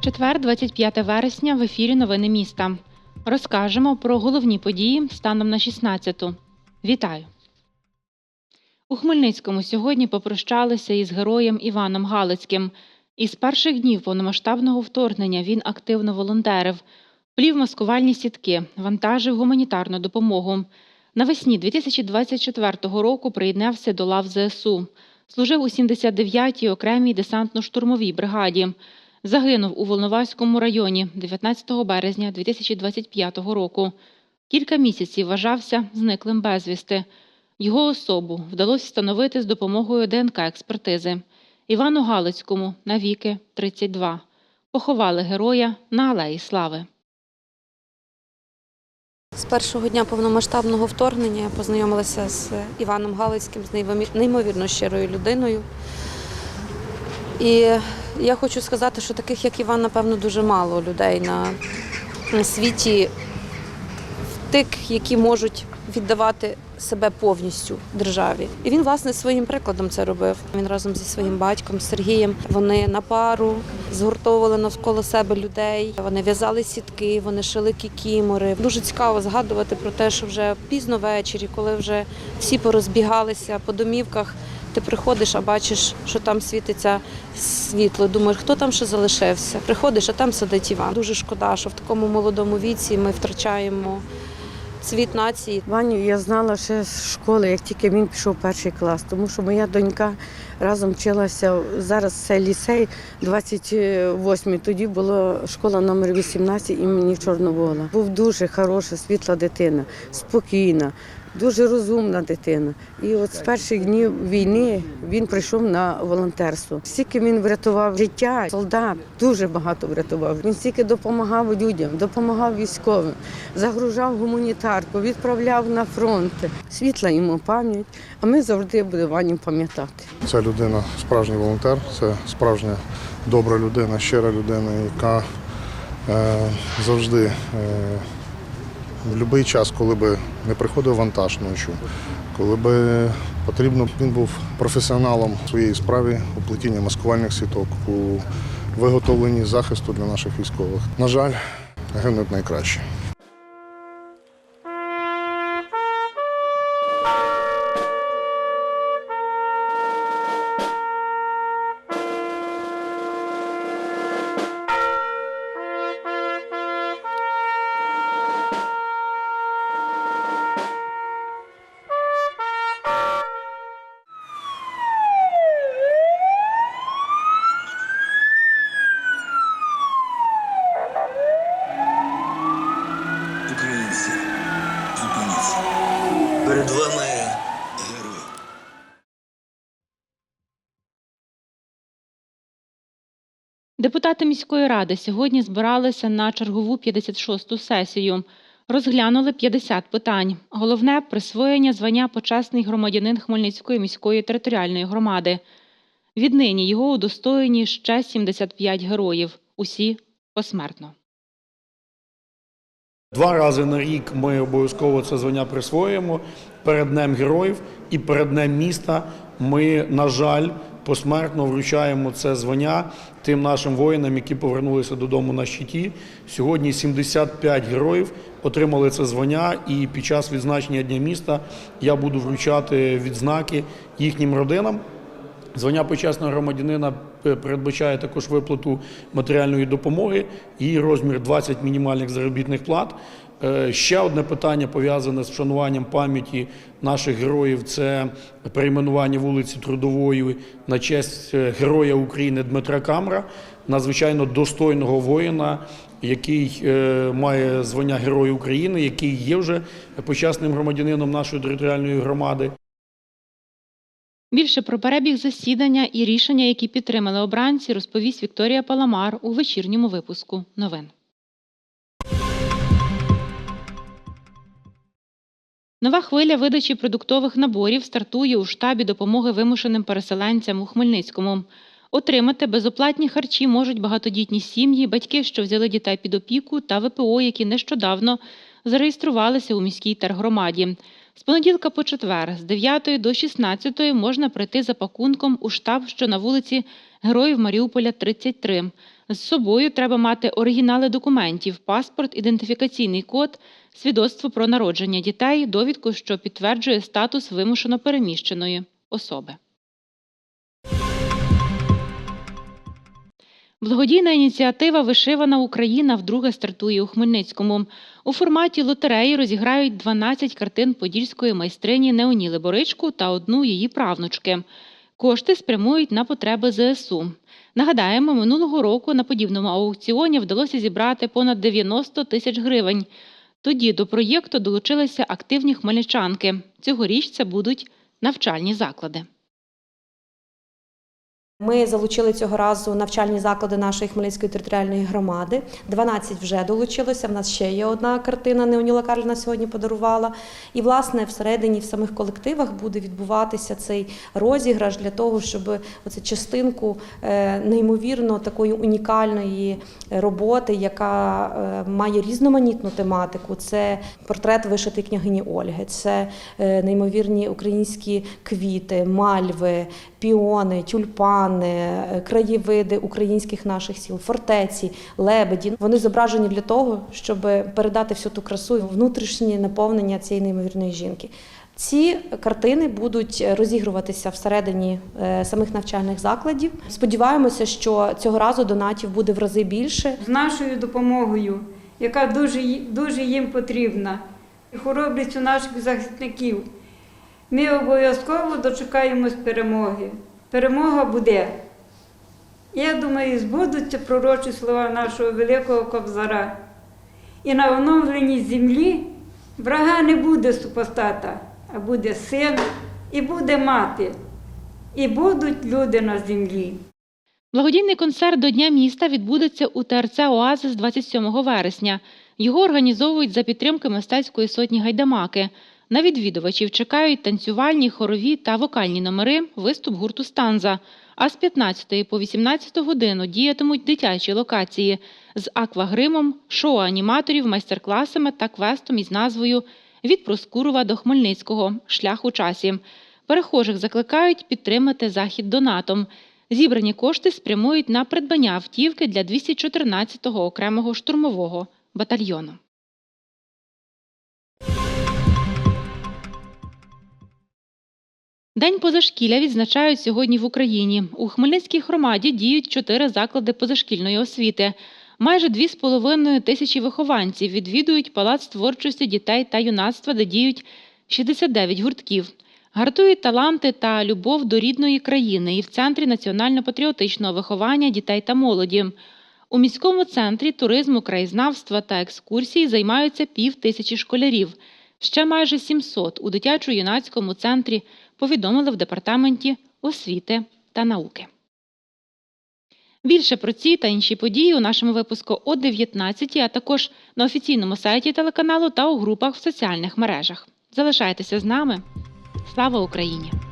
Четвер, 25 вересня, в ефірі Новини міста. Розкажемо про головні події станом на 16-ту. Вітаю! У Хмельницькому сьогодні попрощалися із героєм Іваном Галицьким. Із перших днів повномасштабного вторгнення він активно волонтерив, плів маскувальні сітки, вантажив гуманітарну допомогу. Навесні 2024 року приєднався до лав ЗСУ. Служив у 79-й окремій десантно-штурмовій бригаді. Загинув у Волноваському районі 19 березня 2025 року. Кілька місяців вважався зниклим безвісти. Його особу вдалося встановити з допомогою ДНК-експертизи. Івану Галицькому навіки 32. Поховали героя на Алеї Слави. З першого дня повномасштабного вторгнення я познайомилася з Іваном Галицьким, з неймові- неймовірно щирою людиною. І я хочу сказати, що таких, як Іван, напевно, дуже мало людей на, на світі, тих, які можуть віддавати себе повністю державі. І він, власне, своїм прикладом це робив. Він разом зі своїм батьком Сергієм. Вони на пару згуртовували навколо себе людей. Вони в'язали сітки, вони шили кікімори. Дуже цікаво згадувати про те, що вже пізно ввечері, коли вже всі порозбігалися по домівках. Ти приходиш, а бачиш, що там світиться світло. Думаєш, хто там ще залишився? Приходиш, а там сидить Іван. Дуже шкода, що в такому молодому віці ми втрачаємо цвіт нації. Ваню я знала ще з школи, як тільки він пішов перший клас, тому що моя донька разом вчилася. Зараз це лісей 28-й, тоді була школа номер 18 імені Чорновола. Був дуже хороша, світла дитина, спокійна, дуже розумна дитина. І от з перших днів війни він прийшов на волонтерство. Стільки він врятував життя, солдат дуже багато врятував. Він стільки допомагав людям, допомагав військовим, загружав гуманітарку, відправляв на фронт. Світла йому пам'ять, а ми завжди будемо Ваню пам'ятати. Це людина, справжній волонтер, це справжня добра людина, щира людина, яка е, завжди е, в будь-який час, коли би не приходив вантаж ночі, коли би потрібно, він був професіоналом в своїй справі у плетінні маскувальних сіток, у виготовленні захисту для наших військових. На жаль, гинуть найкраще. Українці, зупиніться. Перед вами герой. Депутати міської ради сьогодні збиралися на чергову 56-ту сесію. Розглянули 50 питань. Головне присвоєння звання почесний громадянин Хмельницької міської територіальної громади. Віднині його удостоєні ще 75 героїв. Усі посмертно. Два рази на рік ми обов'язково це звання присвоюємо перед Днем Героїв і перед Днем міста. Ми, на жаль, посмертно вручаємо це звання тим нашим воїнам, які повернулися додому на щиті. Сьогодні 75 героїв отримали це звання, і під час відзначення Дня міста я буду вручати відзнаки їхнім родинам. Звання почесного громадянина передбачає також виплату матеріальної допомоги. Її розмір 20 мінімальних заробітних плат. Е, Ще одне питання пов'язане з вшануванням пам'яті наших героїв. Це перейменування вулиці Трудової на честь е, героя України Дмитра Камра, надзвичайно достойного воїна, який е, має звання Героя України, який є вже почесним громадянином нашої територіальної громади. Більше про перебіг засідання і рішення, які підтримали обранці, розповість Вікторія Паламар у вечірньому випуску новин. Нова хвиля видачі продуктових наборів стартує у штабі допомоги вимушеним переселенцям у Хмельницькому. Отримати безоплатні харчі можуть багатодітні сім'ї, батьки, що взяли дітей під опіку, та ВПО, які нещодавно зареєструвалися у міській тергромаді. З понеділка по четвер, з 9 до 16 можна прийти за пакунком у штаб, що на вулиці Героїв Маріуполя, 33. З собою треба мати оригінали документів, паспорт, ідентифікаційний код, свідоцтво про народження дітей, довідку, що підтверджує статус вимушено переміщеної особи. Благодійна ініціатива Вишивана Україна вдруге стартує у Хмельницькому. У форматі лотереї розіграють 12 картин подільської майстрині Неоніли Боричку та одну її правнучки. Кошти спрямують на потреби ЗСУ. Нагадаємо, минулого року на подібному аукціоні вдалося зібрати понад 90 тисяч гривень. Тоді до проєкту долучилися активні хмельничанки. Цьогоріч це будуть навчальні заклади. Ми залучили цього разу навчальні заклади нашої Хмельницької територіальної громади. 12 вже долучилося. В нас ще є одна картина. Неоніла Карлівна сьогодні подарувала. І, власне, всередині в самих колективах буде відбуватися цей розіграш для того, щоб оцю частинку е, неймовірно такої унікальної роботи, яка е, має різноманітну тематику. Це портрет вишитий княгині Ольги, це е, неймовірні українські квіти, мальви, піони, тюльпани, е, краєвиди українських наших сіл, фортеці, лебеді. Вони зображені для того, щоб передати всю ту красу і внутрішнє наповнення цієї неймовірної жінки. Ці картини будуть розігруватися всередині е, самих навчальних закладів. Сподіваємося, що цього разу донатів буде в рази більше. з нашою допомогою, яка дуже, дуже їм потрібна, і хоробрістю наших захисників. Ми обов'язково дочекаємось перемоги. Перемога буде. Я думаю, збудуться пророчі слова нашого великого кобзара. І на оновленій землі врага не буде супостата, а буде син і буде мати. І будуть люди на землі. Благодійний концерт до Дня міста відбудеться у ТРЦ Оазис 27 вересня. Його організовують за підтримки мистецької сотні гайдамаки. На відвідувачів чекають танцювальні, хорові та вокальні номери, виступ гурту Станза. А з 15 по 18 годину діятимуть дитячі локації з аквагримом, шоу аніматорів, майстер-класами та квестом із назвою Від Проскурова до Хмельницького Шлях у часі. Перехожих закликають підтримати захід донатом. Зібрані кошти спрямують на придбання автівки для 214-го окремого штурмового батальйону. День позашкілля відзначають сьогодні в Україні. У Хмельницькій громаді діють чотири заклади позашкільної освіти. Майже дві з половиною тисячі вихованців відвідують палац творчості дітей та юнацтва, де діють 69 гуртків. Гартують таланти та любов до рідної країни і в центрі національно-патріотичного виховання дітей та молоді. У міському центрі туризму, краєзнавства та екскурсій займаються пів тисячі школярів. Ще майже 700 у дитячо-юнацькому центрі повідомили в департаменті освіти та науки. Більше про ці та інші події у нашому випуску о 19, а також на офіційному сайті телеканалу та у групах в соціальних мережах. Залишайтеся з нами. Слава Україні!